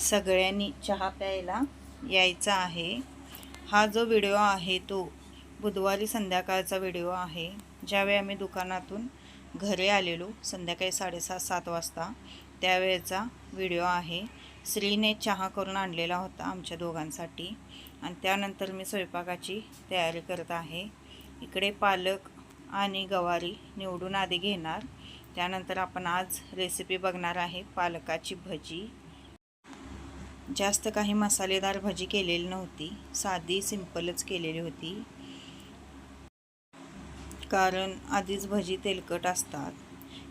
सगळ्यांनी चहा प्यायला यायचा आहे. हा जो व्हिडिओ आहे तो बुधवारी संध्याकाळचा व्हिडिओ आहे. ज्यावेळी आम्ही दुकानातून घरी आलेलो संध्याकाळी साडेसात सात वाजता त्यावेळेचा व्हिडिओ आहे. स्त्रीने चहा करून आणलेला होता आमच्या दोघांसाठी. आणि त्यानंतर मी स्वयंपाकाची तयारी करत आहे. इकडे पालक आणि गवारी निवडून आधी घेणार. त्यानंतर आपण आज रेसिपी बघणार आहे पालकाची भजी. जास्त काही मसालेदार भजी केलेली नव्हती. साधी सिंपलच केलेली होती. कारण आधीच भजी तेलकट असतात.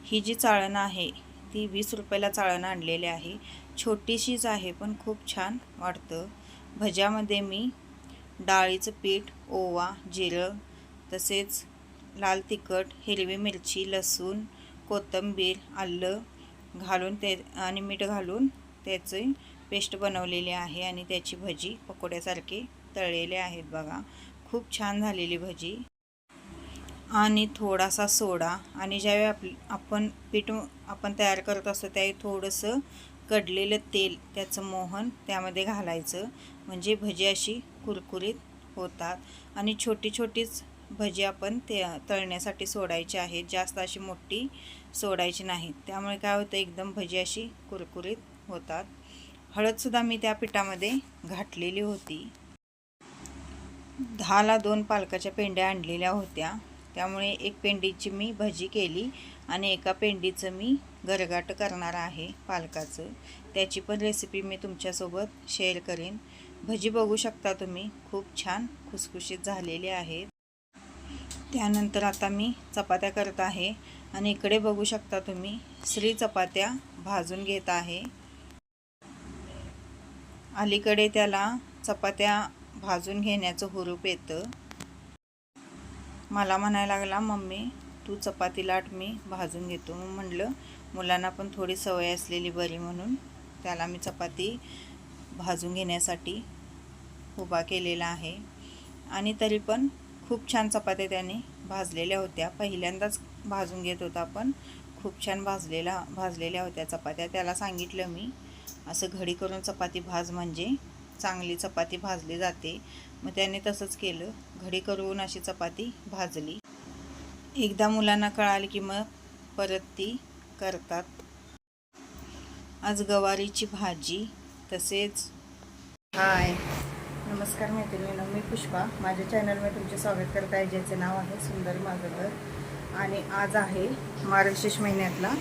ही जी चाळण आहे ती वीस रुपयाला चाळण आणलेली आहे. छोटीशीच आहे पण खूप छान वाटतं. भज्यामध्ये मी डाळीचं पीठ ओवा जिरं तसेच लाल तिखट हिरवी मिरची लसूण कोथिंबीर आलं घालून ते आणि मीठ घालून त्याचे पेस्ट बनवलेली आहे आणि त्याची भजी पकोड्यासारखे तळलेले आहेत बघा. खूप छान झालेली भजी. आणि थोडासा सोडा. आणि ज्यावेळी आप आपण पीठ आपण तयार करत असतो त्यावेळी थोडंसं कडलेलं तेल त्याचं मोहन त्यामध्ये घालायचं. म्हणजे भजी अशी कुरकुरीत होतात. आणि छोटी छोटीच भजी आपण ते तळण्यासाठी सोडायची आहेत जास्त अशी मोठी सोडायची नाहीत त्यामुळे काय होतं एकदम भजी अशी कुरकुरीत होतात. हळदसुद्धा मी त्या पिठामध्ये घातलेली होती. दहाला दोन पालकाच्या पेंड्या आणलेल्या होत्या. त्यामुळे एक पेंडीची मी भजी केली आणि एका पेंडीचं मी गरगाट करणार आहे पालकाचं. त्याची पण रेसिपी मी तुमच्यासोबत शेअर करेन. भजी बघू शकता तुम्ही खूप छान खुसखुशीत झालेली आहेत. त्यानंतर आता मी चपात्या करत आहे आणि इकडे बघू शकता तुम्ही श्री चपात्या भाजून घेत आहे. अलीकडे त्याला चपात्या भाजून घेण्याचं हुरूप येतं. मला म्हणायला लागला मम्मी तू चपाती लाट मी भाजून घेतो. मग म्हटलं मुलांना पण थोडी सवय असलेली बरी म्हणून त्याला मी चपाती भाजून घेण्यासाठी उभा केलेला आहे. आणि तरी पण खूप छान चपात्या त्याने भाजलेल्या होत्या. पहिल्यांदाच भाजून घेत होता पण खूप छान भाजलेला भाजलेल्या होत्या चपात्या. त्याला सांगितलं मी असं घडी करून चपाती भाज म्हणजे चांगली चपाती भाजली जाते. मग त्याने तसंच केलं. घडी करून अशी चपाती भाजली. एकदा मुलांना कळाली की मग परत ती करतात. आज गवारीची भाजी तसेच. हाय. नमस्कार मैत्रिणींनो मी पुष्पा. माझ्या चॅनलमध्ये तुमचे स्वागत करत आहे ज्याचे नाव आहे सुंदर माझं घर आणि आज आहे मार्गशीर्ष महिन्यातला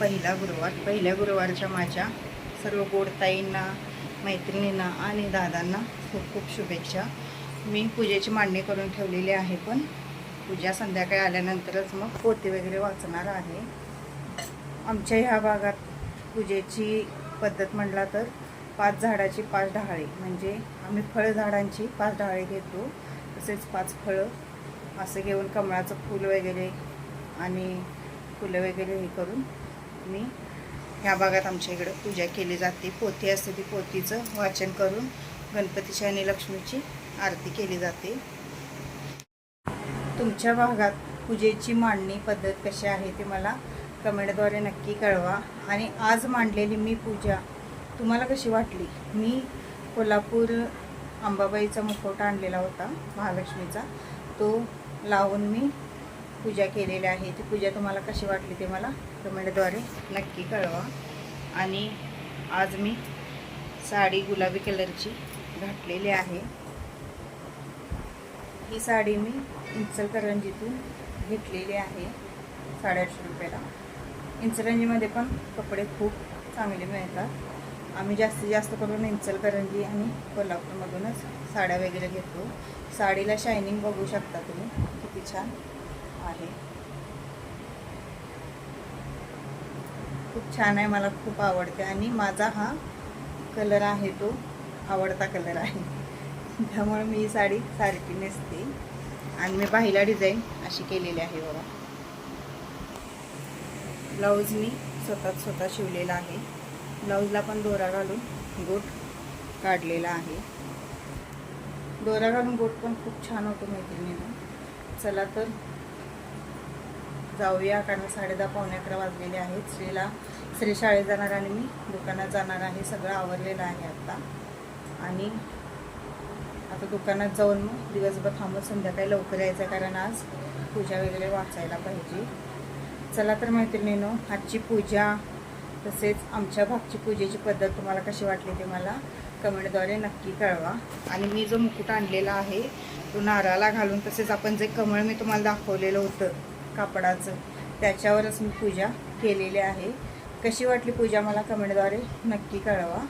पहिला गुरुवार. पहिल्या गुरुवारच्या माझ्या सर्व गोडताईंना मैत्रिणींना आणि दादांना खूप खूप शुभेच्छा. मी पूजेची मांडणी करून ठेवलेली आहे पण पूजा संध्याकाळी आल्यानंतरच मग पोती वगैरे वाचणार आहे. आमच्या ह्या भागात पूजेची पद्धत म्हटला तर पाच झाडाची पाच डहाळे म्हणजे आम्ही फळझाडांची पाच डहाळे घेतो तसेच पाच फळं असं घेऊन कमळाचं फूल वगैरे आणि फुलं वगैरे हे करून मी ह्या भागात आमच्या इकडं पूजा केली जाते. पोथी असते ती पोथीचं वाचन करून गणपतीची आणि लक्ष्मीची आरती केली जाते. तुमच्या भागात पूजेची मांडणी पद्धत कशी आहे ते मला कमेंटद्वारे नक्की कळवा. आणि आज मांडलेली मी पूजा तुम्हाला कशी वाटली? मी कोल्हापूर अंबाबाईचा मुखवटा आणलेला होता महालक्ष्मीचा. तो लावून मी पूजा केलेली आहे. ती पूजा तुम्हाला कशी वाटली ते मला कमेंटद्वारे नक्की कळवा. आणि आज मी साडी गुलाबी कलरची घातलेली आहे. ही साडी मी इंचलकरंजीतून घेतलेली आहे साडेआठशे रुपयाला. इंचलकरंजीमध्ये पण कपडे खूप चांगले मिळतात. आम्ही जास्तीत जास्त करून इंचलकरंजी आणि कोल्हापूरमधूनच साड्या वगैरे घेतो. साडीला शायनिंग बघू शकता तुम्ही. किती छान आहे. खूप छान आहे मला खूप आवडते. आणि माझा हा कलर आहे तो आवडता कलर आहे. त्यामुळे मी ही साडी सारखी नेसते. आणि मी पाहिला डिझाईन अशी केलेली आहे बघा. ब्लाऊज मी स्वतः स्वतः शिवलेला आहे. ब्लाऊजला पण दोरा घालून गोट काढलेला आहे. दोरा घालून गोट पण खूप छान होतो मैत्रिणीनं. चला तर जाऊया. कारण साडे दहा पावणे अकरा वाजलेले आहेत. स्त्रीला श्री शाळेत जाणार आणि मी दुकानात जाणार आहे. सगळं आवरलेलं आहे आता. आणि आता दुकानात जाऊन मग दिवसभर थांबत संध्याकाळी लवकर यायचं कारण आज पूजा वगैरे वाचायला पाहिजे. चला तर मैत्रिणीनो आजची पूजा तसेच आमच्या भागची पूजेची पद्धत तुम्हाला कशी वाटली ते मला कमेंटद्वारे नक्की कळवा. आणि मी जो मुकुट आणलेला आहे तो नारळाला घालून तसेच आपण जे कमळ मी तुम्हाला दाखवलेलं होतं कापडाचं. त्याच्यावरच मी पूजा केलेली आहे. कशी वाटली पूजा मला कमेंटद्वारे नक्की कळवा.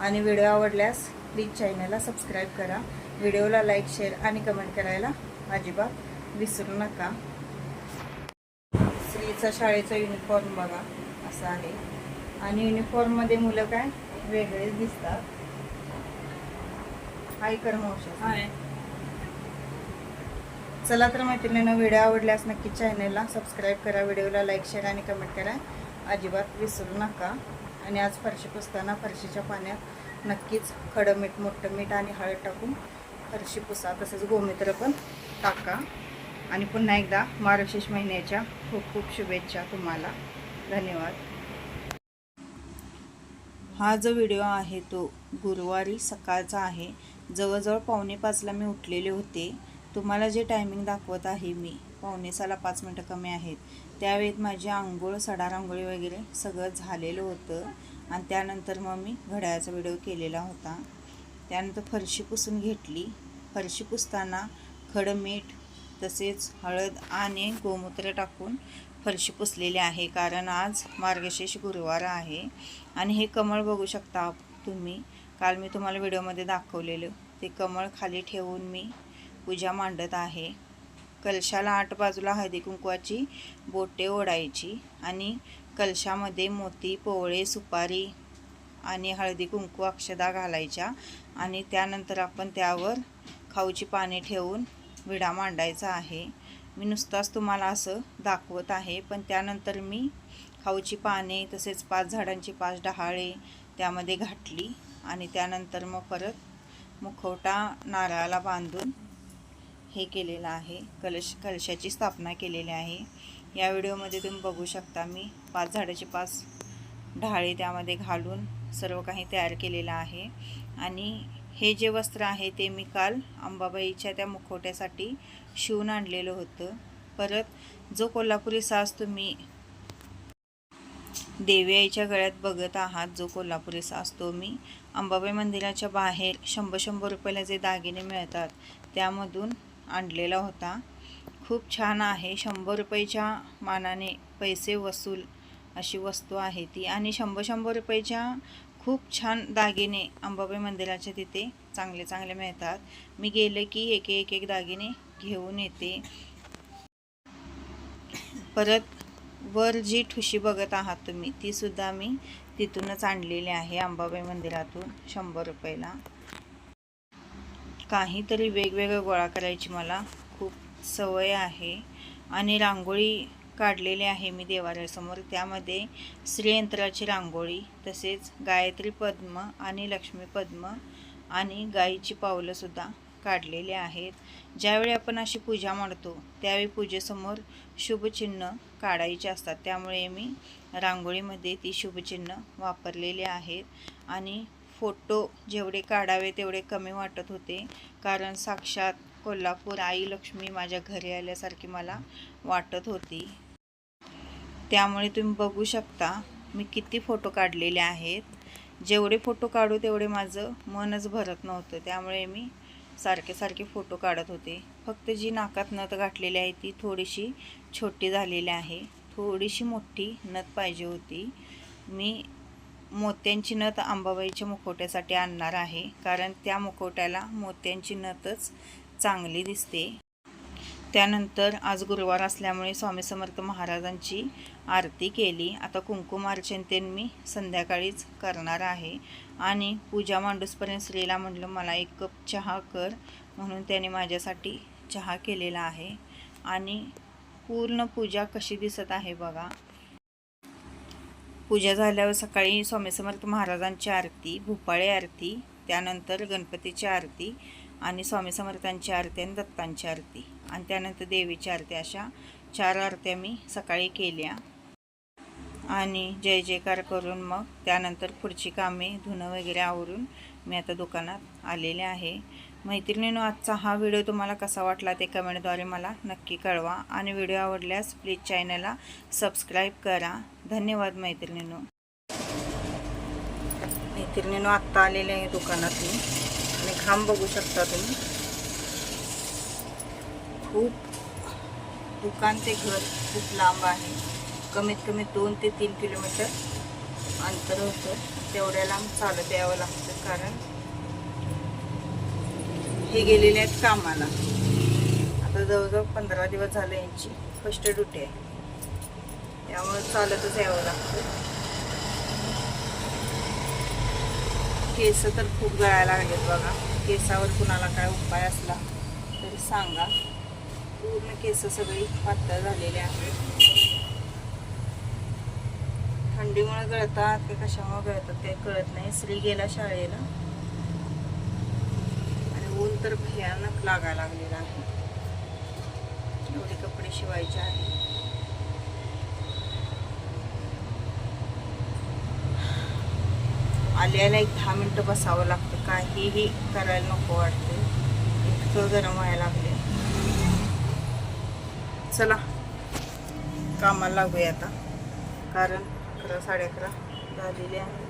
आणि व्हिडिओ आवडल्यास प्लीज चॅनलला सबस्क्राईब करा. व्हिडिओला लाईक शेअर आणि कमेंट करायला अजिबात विसरू नका. स्त्रीचा शाळेचा युनिफॉर्म बघा असा आहे. आणि युनिफॉर्ममध्ये मुलं काय? वेगळेच दिसतात. हाय कर मावशी. चला तर मैत्रिणीनं व्हिडिओ आवडल्यास नक्की चॅनलला सबस्क्राईब करा व्हिडिओला लाईक शेअर आणि कमेंट करा. अजिबात विसरू नका. आणि आज फरशी पुसताना फरशीच्या पाण्यात नक्कीच खडं मीठ मोठं मीठ आणि हळद टाकून फरशी पुसा. तसेच गोमित्र पण टाका. आणि पुन्हा एकदा मार्गशीर्ष महिन्याच्या खूप खूप शुभेच्छा तुम्हाला. धन्यवाद. हा जो व्हिडिओ आहे तो गुरुवारी सकाळचा आहे. जवळजवळ पावणे पाचला मी उठलेले होते. तुम्हाला जे टायमिंग दाखवत आहे मी पावणेसाला पाच मिनटं कमी आहेत. त्यावेळेत माझी आंघोळ सडा रांगोळी वगैरे सगळं झालेलं होतं. आणि त्यानंतर मग मी घड्याळाचा व्हिडिओ केलेला होता. त्यानंतर फरशी पुसून घेतली. फरशी पुसताना खड मीठ तसेच हळद आणि गोमूत्र टाकून फरशी पुसलेली आहे. कारण आज मार्गशीर्ष गुरुवार आहे. आणि हे कमळ बघू शकता तुम्ही. काल मी तुम्हाला व्हिडिओमध्ये दाखवलेलं. ते कमळ खाली ठेवून मी पूजा मांडत आहे. कलशाला आठ बाजूला हळदी कुंकवाची बोटे ओढायची आणि कलशामध्ये मोती पोवळे सुपारी आणि हळदी कुंकू अक्षदा घालायच्या आणि त्यानंतर आपण त्यावर खाऊची पाने ठेवून विडा मांडायचा आहे. मी नुसताच तुम्हाला असं दाखवत आहे पण त्यानंतर मी खाऊची पाने तसेच पाच झाडांची पाच डहाळे त्यामध्ये घातली आणि त्यानंतर मग परत मुखवटा नारळाला बांधून हे केलेलं आहे. कलश कलशाची स्थापना केलेली आहे. या व्हिडिओमध्ये तुम्ही बघू शकता मी पाच झाडाचे पाच ढाळे त्यामध्ये घालून सर्व काही तयार केलेलं आहे. आणि हे जे वस्त्र आहे ते मी काल अंबाबाईच्या त्या मुखवट्यासाठी शिवून आणलेलं होतं. परत जो कोल्हापुरी साज तुम्ही देवी आईच्या गळ्यात बघत आहात जो कोल्हापुरी साज तो मी अंबाबाई मंदिराच्या बाहेर शंभर शंभर रुपयाला जे दागिने मिळतात त्यामधून आणलेला होता. खूप छान आहे. शंभर रुपयेच्या मानाने पैसे वसूल अशी वस्तू आहे ती. आणि शंभर शंभर रुपयाच्या खूप छान दागिने अंबाबाई मंदिराच्या तिथे चांगले चांगले मिळतात. मी गेले की एक एक एक दागिने घेऊन येते. परत वर जी ठुशी बघत आहात तुम्ही तीसुद्धा मी तिथूनच आणलेली आहे अंबाबाई मंदिरातून शंभर रुपयाला. काहीतरी वेगवेगळं गोळा करायची मला खूप सवय आहे. आणि रांगोळी काढलेली आहे मी देवाऱ्यासमोर. त्यामध्ये श्रीयंत्राची रांगोळी तसेच गायत्री पद्म आणि लक्ष्मी पद्म आणि गाईची पावलंसुद्धा काढलेले आहेत. ज्यावेळी आपण अशी पूजा मांडतो त्यावेळी पूजेसमोर शुभचिन्ह काढायचे असतात. त्यामुळे मी रांगोळीमध्ये ती शुभचिन्ह वापरलेली आहेत. आणि फोटो जेवढे काढावे तेवढे कमी वाटत होते. कारण साक्षात कोल्हापूर आई लक्ष्मी माझ्या घरी आल्यासारखी मला वाटत होती. त्यामुळे तुम्ही बघू शकता मी किती फोटो काढलेले आहेत. जेवढे फोटो काढू तेवढे माझं मनच भरत नव्हतं. त्यामुळे मी सारखे सारखे फोटो काढत होते. फक्त जी नाकात नथ गाठलेली आहे ती थोडीशी छोटी झालेली आहे. थोडीशी मोठी नथ पाहिजे होती. मी मोत्यांची नथ आंबाबाईच्या मुखवट्यासाठी आणणार आहे. कारण त्या मुखवट्याला मोत्यांची नथच चांगली दिसते. त्यानंतर आज गुरुवार असल्यामुळे स्वामी समर्थ महाराजांची आरती केली. आता कुंकुमार्चन ते मी संध्याकाळीच करणार आहे. आणि पूजा मांडूसपर्यंत स्त्रीला म्हटलं मला एक कप चहा कर. म्हणून त्याने माझ्यासाठी चहा केलेला आहे. आणि पूर्ण पूजा कशी दिसत आहे बघा. पूजा झाल्यावर सकाळी स्वामी समर्थ महाराजांची आरती भूपाळी आरती त्यानंतर गणपतीची आरती आणि स्वामी समर्थांची आरती आणि दत्तांची आरती. आणि त्यानंतर देवीची आरती अशा चार आरत्या मी सकाळी केल्या. आणि जय जयकार करून मग त्यानंतर पुढची कामे धुणं वगैरे आवरून मी आता दुकानात आलेले आहे. मैत्रिणीनो आजचा हा व्हिडिओ तुम्हाला कसा वाटला ते कमेंटद्वारे मला नक्की कळवा. आणि व्हिडिओ आवडल्यास प्लीज चॅनलला सबस्क्राईब करा. धन्यवाद मैत्रिणीनो. मैत्रिणीनो आत्ता आलेले आहे दुकानात मी आणि खांब बघू शकता तुम्ही. खूप दुकान ते घर खूप लांब आहे. कमीत कमी दोन ते तीन किलोमीटर अंतर होतं. तेवढ्या लांब चालत यावं लागतं कारण हे गेलेले आहेत कामाला. आता जवळजवळ पंधरा दिवस झाले यांची. फर्स्ट ड्युटी आहे. त्यामुळे चालतच यावं लागतं केस तर खूप गळायला लागलेत बघा. केसावर कुणाला काय उपाय असला तरी सांगा. पूर्ण केस सगळी पातळ झालेली आहेत. थंडीमुळे गळतात की कशामुळे गळतात ते कळत नाही. श्री गेला शाळेला. ऊन तर भयानक लागायला लागलेला आहे. एवढे कपडे शिवायचे आहेत आल्याला एक दहा मिनटं बसावं लागतं. काहीही करायला नको वाटते. इतकं गरम व्हायला लागले चला कामाला लागूया आता. कारण अकरा साडे अकरा झालेले आहे.